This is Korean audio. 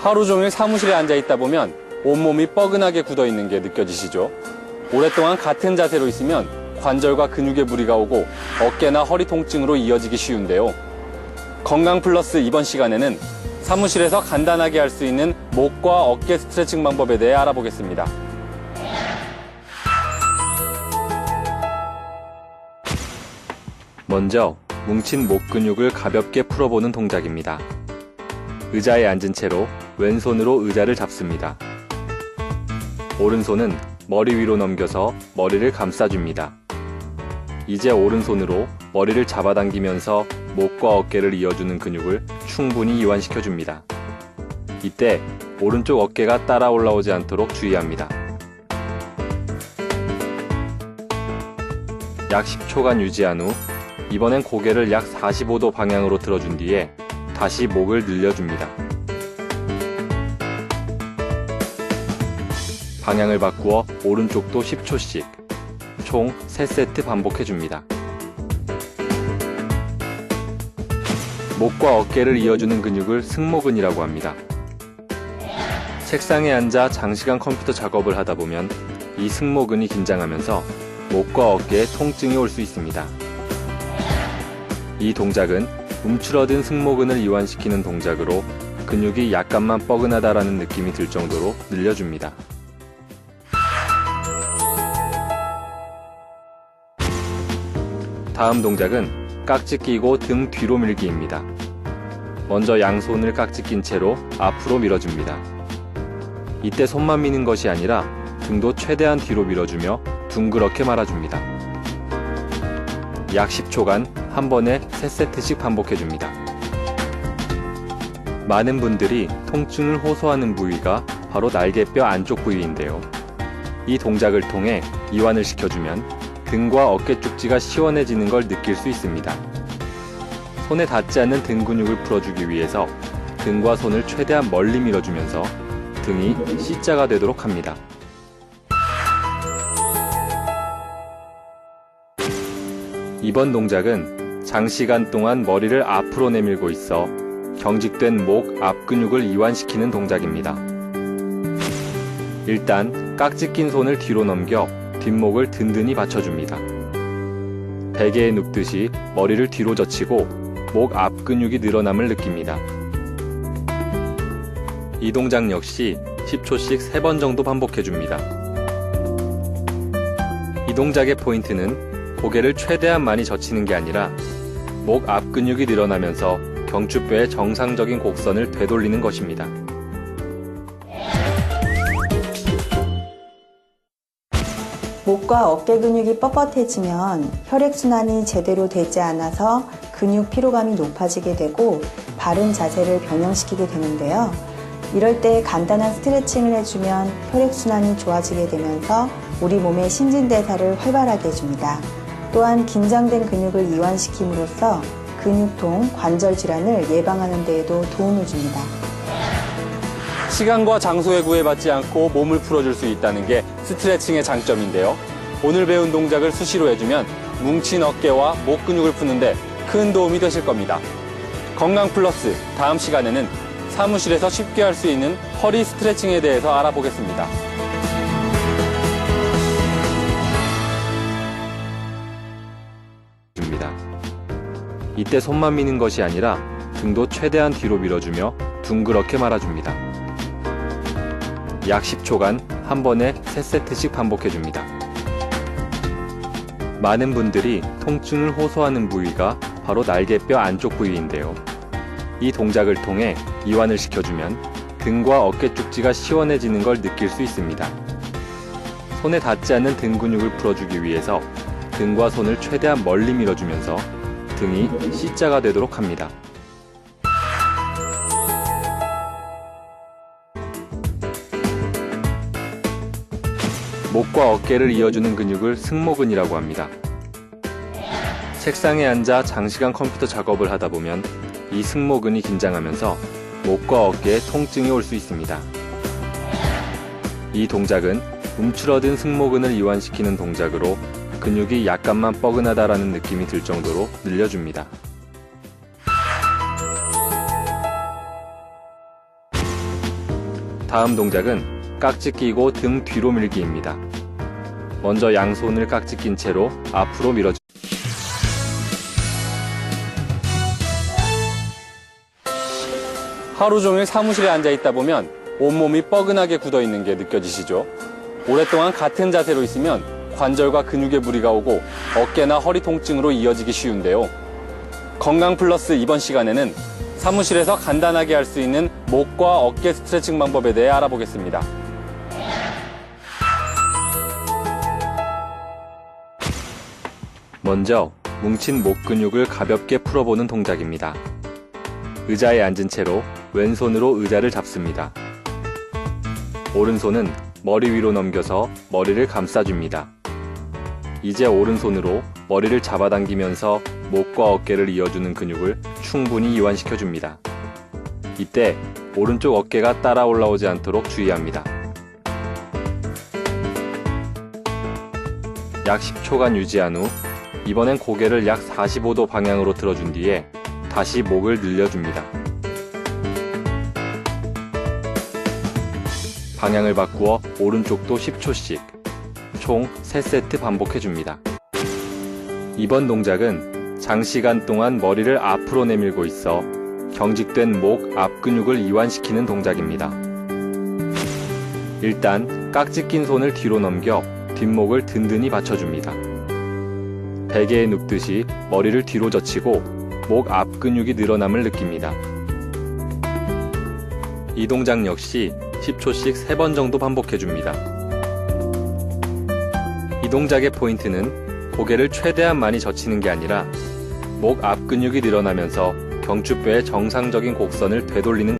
하루 종일 사무실에 앉아 있다 보면 온몸이 뻐근하게 굳어 있는 게 느껴지시죠? 오랫동안 같은 자세로 있으면 관절과 근육에 무리가 오고 어깨나 허리 통증으로 이어지기 쉬운데요. 건강 플러스 이번 시간에는 사무실에서 간단하게 할 수 있는 목과 어깨 스트레칭 방법에 대해 알아보겠습니다. 먼저 뭉친 목 근육을 가볍게 풀어보는 동작입니다. 의자에 앉은 채로 왼손으로 의자를 잡습니다. 오른손은 머리 위로 넘겨서 머리를 감싸줍니다. 이제 오른손으로 머리를 잡아당기면서 목과 어깨를 이어주는 근육을 충분히 이완시켜줍니다. 이때 오른쪽 어깨가 따라 올라오지 않도록 주의합니다. 약 10초간 유지한 후 이번엔 고개를 약 45도 방향으로 들어준 뒤에 다시 목을 늘려줍니다. 방향을 바꾸어 오른쪽도 10초씩 총 3세트 반복해줍니다. 목과 어깨를 이어주는 근육을 승모근이라고 합니다. 책상에 앉아 장시간 컴퓨터 작업을 하다 보면 이 승모근이 긴장하면서 목과 어깨에 통증이 올 수 있습니다. 이 동작은 움츠러든 승모근을 이완시키는 동작으로 근육이 약간만 뻐근하다라는 느낌이 들 정도로 늘려줍니다. 다음 동작은 깍지 끼고 등 뒤로 밀기입니다. 먼저 양손을 깍지 낀 채로 앞으로 밀어줍니다. 이때 손만 미는 것이 아니라 등도 최대한 뒤로 밀어주며 둥그렇게 말아줍니다. 약 10초간 한 번에 3세트씩 반복해줍니다. 많은 분들이 통증을 호소하는 부위가 바로 날개뼈 안쪽 부위인데요. 이 동작을 통해 이완을 시켜주면 등과 어깨 쪽지가 시원해지는 걸 느낄 수 있습니다. 손에 닿지 않는 등 근육을 풀어주기 위해서 등과 손을 최대한 멀리 밀어주면서 등이 C자가 되도록 합니다. 이번 동작은 장시간 동안 머리를 앞으로 내밀고 있어 경직된 목 앞 근육을 이완시키는 동작입니다. 일단 깍지 낀 손을 뒤로 넘겨 뒷목을 든든히 받쳐줍니다. 베개에 눕듯이 머리를 뒤로 젖히고 목 앞 근육이 늘어남을 느낍니다. 이 동작 역시 10초씩 3번 정도 반복해줍니다. 이 동작의 포인트는 고개를 최대한 많이 젖히는 게 아니라 목 앞 근육이 늘어나면서 경추뼈의 정상적인 곡선을 되돌리는 것입니다. 목과 어깨 근육이 뻣뻣해지면 혈액순환이 제대로 되지 않아서 근육 피로감이 높아지게 되고 바른 자세를 변형시키게 되는데요. 이럴 때 간단한 스트레칭을 해주면 혈액순환이 좋아지게 되면서 우리 몸의 신진대사를 활발하게 해줍니다. 또한 긴장된 근육을 이완시킴으로써 근육통, 관절 질환을 예방하는 데에도 도움을 줍니다. 시간과 장소에 구애받지 않고 몸을 풀어줄 수 있다는 게 스트레칭의 장점인데요. 오늘 배운 동작을 수시로 해주면 뭉친 어깨와 목 근육을 푸는데 큰 도움이 되실 겁니다. 건강 플러스 다음 시간에는 사무실에서 쉽게 할 수 있는 허리 스트레칭에 대해서 알아보겠습니다. 이때 손만 미는 것이 아니라 등도 최대한 뒤로 밀어주며 둥그렇게 말아줍니다. 약 10초간 한 번에 3세트씩 반복해줍니다. 많은 분들이 통증을 호소하는 부위가 바로 날개뼈 안쪽 부위인데요. 이 동작을 통해 이완을 시켜주면 등과 어깨 쪽지가 시원해지는 걸 느낄 수 있습니다. 손에 닿지 않는 등 근육을 풀어주기 위해서 등과 손을 최대한 멀리 밀어주면서 등이 C자가 되도록 합니다. 목과 어깨를 이어주는 근육을 승모근이라고 합니다. 책상에 앉아 장시간 컴퓨터 작업을 하다 보면 이 승모근이 긴장하면서 목과 어깨에 통증이 올 수 있습니다. 이 동작은 움츠러든 승모근을 이완시키는 동작으로 근육이 약간만 뻐근하다라는 느낌이 들 정도로 늘려줍니다. 다음 동작은 깍지 끼고 등 뒤로 밀기입니다. 먼저 양손을 깍지 낀 채로 앞으로 밀어주 하루 종일 사무실에 앉아 있다 보면 온몸이 뻐근하게 굳어 있는 게 느껴지시죠? 오랫동안 같은 자세로 있으면 관절과 근육에 무리가 오고 어깨나 허리 통증으로 이어지기 쉬운데요. 건강 플러스 이번 시간에는 사무실에서 간단하게 할 수 있는 목과 어깨 스트레칭 방법에 대해 알아보겠습니다. 먼저 뭉친 목 근육을 가볍게 풀어보는 동작입니다. 의자에 앉은 채로 왼손으로 의자를 잡습니다. 오른손은 머리 위로 넘겨서 머리를 감싸줍니다. 이제 오른손으로 머리를 잡아당기면서 목과 어깨를 이어주는 근육을 충분히 이완시켜줍니다. 이때 오른쪽 어깨가 따라 올라오지 않도록 주의합니다. 약 10초간 유지한 후 이번엔 고개를 약 45도 방향으로 틀어준 뒤에 다시 목을 늘려줍니다. 방향을 바꾸어 오른쪽도 10초씩 총 3세트 반복해줍니다. 이번 동작은 장시간 동안 머리를 앞으로 내밀고 있어 경직된 목 앞 근육을 이완시키는 동작입니다. 일단 깍지 낀 손을 뒤로 넘겨 뒷목을 든든히 받쳐줍니다. 베개에 눕듯이 머리를 뒤로 젖히고 목 앞 근육이 늘어남을 느낍니다. 이 동작 역시 10초씩 3번 정도 반복해줍니다. 이 동작의 포인트는 고개를 최대한 많이 젖히는 게 아니라 목 앞 근육이 늘어나면서 경추뼈의 정상적인 곡선을 되돌리는